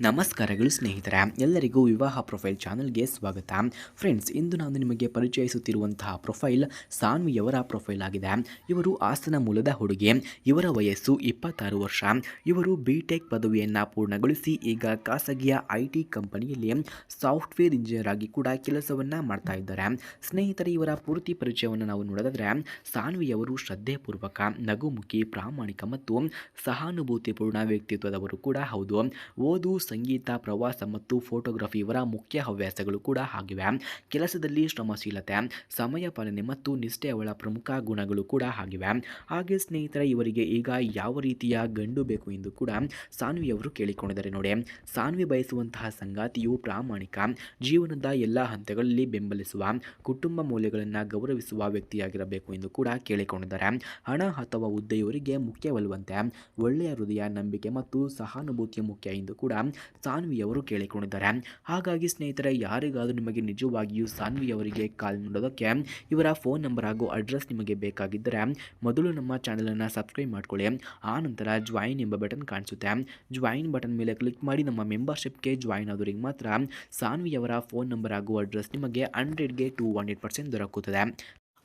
ನಮಸ್ಕಾರಗಳು ಸ್ನೇಹಿತರೆ. ಎಲ್ಲರಿಗೂ ವಿವಾಹ ಪ್ರೊಫೈಲ್ ಚಾನಲ್ಗೆ ಸ್ವಾಗತ. ಫ್ರೆಂಡ್ಸ್, ಇಂದು ನಾನು ನಿಮಗೆ ಪರಿಚಯಿಸುತ್ತಿರುವಂತಹ ಪ್ರೊಫೈಲ್ ಸಾನ್ವಿಯವರ ಪ್ರೊಫೈಲ್ ಆಗಿದೆ. ಇವರು ಹಾಸನ ಮೂಲದ ಹುಡುಗಿ. ಇವರ ವಯಸ್ಸು ಇಪ್ಪತ್ತಾರು ವರ್ಷ. ಇವರು ಬಿ ಟೆಕ್ ಪದವಿಯನ್ನು ಪೂರ್ಣಗೊಳಿಸಿ ಈಗ ಖಾಸಗಿಯ ಐ ಟಿ ಕಂಪನಿಯಲ್ಲಿ ಸಾಫ್ಟ್ವೇರ್ ಇಂಜಿನಿಯರ್ ಆಗಿ ಕೂಡ ಕೆಲಸವನ್ನು ಮಾಡ್ತಾ ಇದ್ದಾರೆ. ಸ್ನೇಹಿತರೆ, ಇವರ ಪೂರ್ತಿ ಪರಿಚಯವನ್ನು ನಾವು ನೋಡೋದಾದ್ರೆ, ಸಾನ್ವಿಯವರು ಶ್ರದ್ಧೆಪೂರ್ವಕ, ನಗುಮುಖಿ, ಪ್ರಾಮಾಣಿಕ ಮತ್ತು ಸಹಾನುಭೂತಿಪೂರ್ಣ ವ್ಯಕ್ತಿತ್ವದವರು ಕೂಡ ಹೌದು. ಓದು ಸಂಗೀತ, ಪ್ರವಾಸ ಮತ್ತು ಫೋಟೋಗ್ರಫಿ ಇವರ ಮುಖ್ಯ ಹವ್ಯಾಸಗಳು ಕೂಡ ಆಗಿವೆ. ಕೆಲಸದಲ್ಲಿ ಶ್ರಮಶೀಲತೆ, ಸಮಯ ಪಾಲನೆ ಮತ್ತು ನಿಷ್ಠೆ ಅವಳ ಪ್ರಮುಖ ಗುಣಗಳು ಕೂಡ ಆಗಿವೆ. ಹಾಗೆ ಸ್ನೇಹಿತರ, ಇವರಿಗೆ ಈಗ ಯಾವ ರೀತಿಯ ಗಂಡು ಬೇಕು ಎಂದು ಕೂಡ ಸಾನ್ವಿಯವರು ಕೇಳಿಕೊಂಡಿದ್ದಾರೆ ನೋಡಿ. ಸಾನ್ವಿ ಬಯಸುವಂತಹ ಸಂಗಾತಿಯು ಪ್ರಾಮಾಣಿಕ, ಜೀವನದ ಎಲ್ಲ ಹಂತಗಳಲ್ಲಿ ಬೆಂಬಲಿಸುವ, ಕುಟುಂಬ ಮೌಲ್ಯಗಳನ್ನು ಗೌರವಿಸುವ ವ್ಯಕ್ತಿಯಾಗಿರಬೇಕು ಎಂದು ಕೂಡ ಕೇಳಿಕೊಂಡಿದ್ದಾರೆ. ಹಣ ಅಥವಾ ಹುದ್ದೆಯವರಿಗೆ ಮುಖ್ಯವಲ್ಲುವಂತೆ ಒಳ್ಳೆಯ ಹೃದಯ, ನಂಬಿಕೆ ಮತ್ತು ಸಹಾನುಭೂತಿಯ ಮುಖ್ಯ ಎಂದು ಕೂಡ ಸಾನ್ವಿಯವರು ಕೇಳಿಕೊಂಡಿದ್ದಾರೆ. ಹಾಗಾಗಿ ಸ್ನೇಹಿತರೆ, ಯಾರಿಗಾದರೂ ನಿಮಗೆ ನಿಜವಾಗಿಯೂ ಸಾನ್ವಿಯವರಿಗೆ ಕಾಲ್ ಮಾಡೋದಕ್ಕೆ ಇವರ ಫೋನ್ ನಂಬರ್ ಹಾಗೂ ಅಡ್ರೆಸ್ ನಿಮಗೆ ಬೇಕಾಗಿದ್ದರೆ ಮೊದಲು ನಮ್ಮ ಚಾನಲನ್ನು ಸಬ್ಸ್ಕ್ರೈಬ್ ಮಾಡ್ಕೊಳ್ಳಿ. ಆ ನಂತರ ಜಾಯಿನ್ ಎಂಬ ಬಟನ್ ಕಾಣಿಸುತ್ತೆ. ಜಾಯಿನ್ ಬಟನ್ ಮೇಲೆ ಕ್ಲಿಕ್ ಮಾಡಿ ನಮ್ಮ ಮೆಂಬರ್ಶಿಪ್ಗೆ ಜಾಯಿನ್ ಆದವರಿಗೆ ಮಾತ್ರ ಸಾನ್ವಿಯವರ ಫೋನ್ ನಂಬರ್ ಹಾಗೂ ಅಡ್ರೆಸ್ ನಿಮಗೆ ಹಂಡ್ರೆಡ್ಗೆ ಟು ಹಂಡ್ರೆಡ್ ಪರ್ಸೆಂಟ್ ದೊರಕುತ್ತದೆ.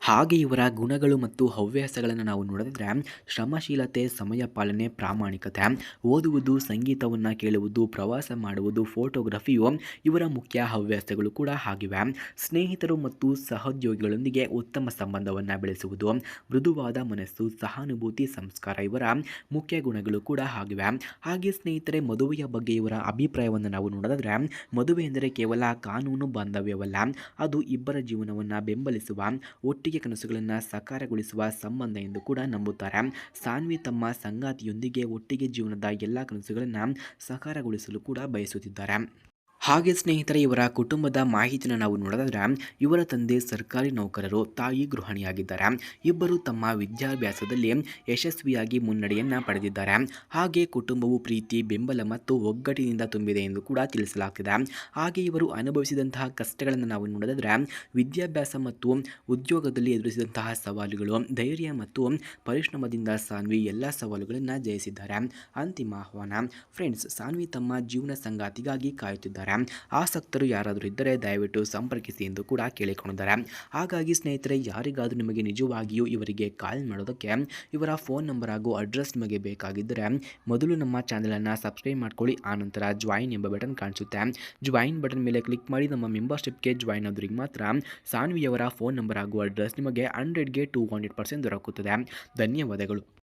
ಹಾಗೆ ಇವರ ಗುಣಗಳು ಮತ್ತು ಹವ್ಯಾಸಗಳನ್ನು ನಾವು ನೋಡಿದ್ರೆ ಶ್ರಮಶೀಲತೆ, ಸಮಯ ಪಾಲನೆ, ಪ್ರಾಮಾಣಿಕತೆ, ಓದುವುದು, ಸಂಗೀತವನ್ನು ಕೇಳುವುದು, ಪ್ರವಾಸ ಮಾಡುವುದು, ಫೋಟೋಗ್ರಫಿಯು ಇವರ ಮುಖ್ಯ ಹವ್ಯಾಸಗಳು ಕೂಡ ಆಗಿವೆ. ಸ್ನೇಹಿತರು ಮತ್ತು ಸಹೋದ್ಯೋಗಿಗಳೊಂದಿಗೆ ಉತ್ತಮ ಸಂಬಂಧವನ್ನು ಬೆಳೆಸುವುದು, ಮೃದುವಾದ ಮನಸ್ಸು, ಸಹಾನುಭೂತಿ, ಸಂಸ್ಕಾರ ಇವರ ಮುಖ್ಯ ಗುಣಗಳು ಕೂಡ ಆಗಿವೆ. ಹಾಗೆ ಸ್ನೇಹಿತರೆ, ಮದುವೆಯ ಬಗ್ಗೆ ಇವರ ಅಭಿಪ್ರಾಯವನ್ನು ನಾವು ನೋಡಿದ್ರೆ ಮದುವೆ ಎಂದರೆ ಕೇವಲ ಕಾನೂನು ಬಾಂಧವ್ಯವಲ್ಲ, ಅದು ಇಬ್ಬರ ಜೀವನವನ್ನು ಬೆಂಬಲಿಸುವ ಒಟ್ಟಿಗೆ ಕನಸುಗಳನ್ನು ಸಾಕಾರಗೊಳಿಸುವ ಸಂಬಂಧ ಎಂದು ಕೂಡ ನಂಬುತ್ತಾರೆ. ಸಾನ್ವಿ ತಮ್ಮ ಸಂಗಾತಿಯೊಂದಿಗೆ ಒಟ್ಟಿಗೆ ಜೀವನದ ಎಲ್ಲ ಕನಸುಗಳನ್ನು ಸಾಕಾರಗೊಳಿಸಲು ಕೂಡ ಬಯಸುತ್ತಿದ್ದಾರೆ. ಹಾಗೆ ಸ್ನೇಹಿತರೆ, ಇವರ ಕುಟುಂಬದ ಮಾಹಿತಿನ ನಾವು ನೋಡೋದಾದ್ರೆ ಇವರ ತಂದೆ ಸರ್ಕಾರಿ ನೌಕರರು, ತಾಯಿ ಗೃಹಿಣಿಯಾಗಿದ್ದಾರೆ. ಇಬ್ಬರು ತಮ್ಮ ವಿದ್ಯಾಭ್ಯಾಸದಲ್ಲಿ ಯಶಸ್ವಿಯಾಗಿ ಮುನ್ನಡೆಯನ್ನು ಪಡೆದಿದ್ದಾರೆ. ಹಾಗೆ ಕುಟುಂಬವು ಪ್ರೀತಿ, ಬೆಂಬಲ ಮತ್ತು ಒಗ್ಗಟ್ಟಿನಿಂದ ತುಂಬಿದೆ ಎಂದು ಕೂಡ ತಿಳಿಸಲಾಗ್ತಿದೆ. ಹಾಗೆ ಇವರು ಅನುಭವಿಸಿದಂತಹ ಕಷ್ಟಗಳನ್ನು ನಾವು ನೋಡೋದಾದ್ರೆ ವಿದ್ಯಾಭ್ಯಾಸ ಮತ್ತು ಉದ್ಯೋಗದಲ್ಲಿ ಎದುರಿಸಿದಂತಹ ಸವಾಲುಗಳು, ಧೈರ್ಯ ಮತ್ತು ಪರಿಶ್ರಮದಿಂದ ಸಾನ್ವಿ ಎಲ್ಲ ಸವಾಲುಗಳನ್ನು ಜಯಿಸಿದ್ದಾರೆ. ಅಂತಿಮ ಆಹ್ವಾನ, ಫ್ರೆಂಡ್ಸ್, ಸಾನ್ವಿ ತಮ್ಮ ಜೀವನ ಸಂಗಾತಿಗಾಗಿ ಕಾಯುತ್ತಿದ್ದಾರೆ. ಆಸಕ್ತರು ಯಾರಾದರೂ ಇದ್ದರೆ ದಯವಿಟ್ಟು ಸಂಪರ್ಕಿಸಿ ಎಂದು ಕೂಡ ಕೇಳಿಕೊಂಡಿದ್ದಾರೆ. ಹಾಗಾಗಿ ಸ್ನೇಹಿತರೆ, ಯಾರಿಗಾದರೂ ನಿಮಗೆ ನಿಜವಾಗಿಯೂ ಇವರಿಗೆ ಕಾಲ್ ಮಾಡೋದಕ್ಕೆ ಇವರ ಫೋನ್ ನಂಬರ್ ಹಾಗೂ ಅಡ್ರೆಸ್ ನಿಮಗೆ ಬೇಕಾಗಿದ್ದರೆ ಮೊದಲು ನಮ್ಮ ಚಾನಲನ್ನು ಸಬ್ಸ್ಕ್ರೈಬ್ ಮಾಡ್ಕೊಳ್ಳಿ ಆನಂತರ ಜಾಯಿನ್ ಎಂಬ ಬಟನ್ ಕಾಣಿಸುತ್ತೆ. ಜಾಯಿನ್ ಬಟನ್ ಮೇಲೆ ಕ್ಲಿಕ್ ಮಾಡಿ, ನಮ್ಮ ಮೆಂಬರ್ಶಿಪ್ಗೆ ಜಾಯಿನ್ ಆದ್ರಿಗೆ ಮಾತ್ರ ಸಾನ್ವಿಯವರ ಫೋನ್ ನಂಬರ್ ಹಾಗೂ ಅಡ್ರೆಸ್ ನಿಮಗೆ ಹಂಡ್ರೆಡ್ಗೆ ಟೂ ಹಂಡ್ರೆಡ್ ಪರ್ಸೆಂಟ್ ದೊರಕುತ್ತದೆ. ಧನ್ಯವಾದಗಳು.